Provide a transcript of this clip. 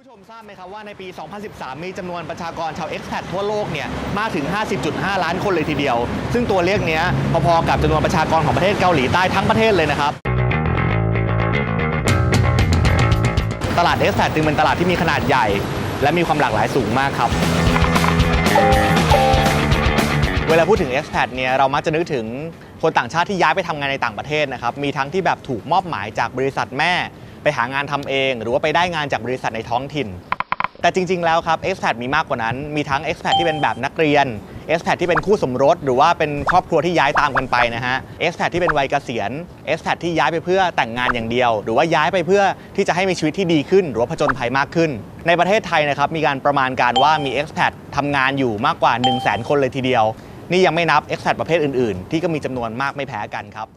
ผู้ชมทราบไหมครับว่าในปี 2013 มีจำนวนประชากรชาว expat ทั่วโลกเนี่ยมากถึง 50.5 ล้านคนเลยทีเดียว ซึ่งตัวเลขเนี้ยพอๆกับจำนวนประชากรของประเทศเกาหลีใต้ทั้งประเทศเลยนะครับ ตลาด expat จึงเป็นตลาดที่มีขนาดใหญ่ และมีความหลากหลายสูงมากครับ เวลาพูดถึง expat เนี่ยเรามักจะนึกถึงคนต่างชาติที่ย้ายไปทำงานในต่างประเทศนะครับ มีทั้งที่แบบถูกมอบหมายจากบริษัทแม่ หางานทำเอง หรือว่าไปได้งานจากบริษัทในท้องถิ่น แต่จริง ๆ แล้วครับ expat มีมากกว่านั้น มีทั้ง expat ที่เป็นแบบนักเรียน expat ที่เป็นคู่สมรส หรือว่าเป็นครอบครัวที่ย้ายตามกันไปนะฮะ expat ที่เป็นวัยเกษียณ expat ที่ย้ายไปเพื่อแต่งงานอย่างเดียว หรือว่าย้ายไปเพื่อที่จะให้มีชีวิตที่ดีขึ้น หรือว่าผจญภัยมากขึ้น ในประเทศไทยนะครับมีการประมาณการว่ามี expat ทำงานอยู่มากกว่า 1 0 0 0 0แคนเลยทีเดียว นี่ยังไม่นับ expat ประเภทอื่น ๆ ที่ก็มีจำนวนมากไม่แพ้กันครับ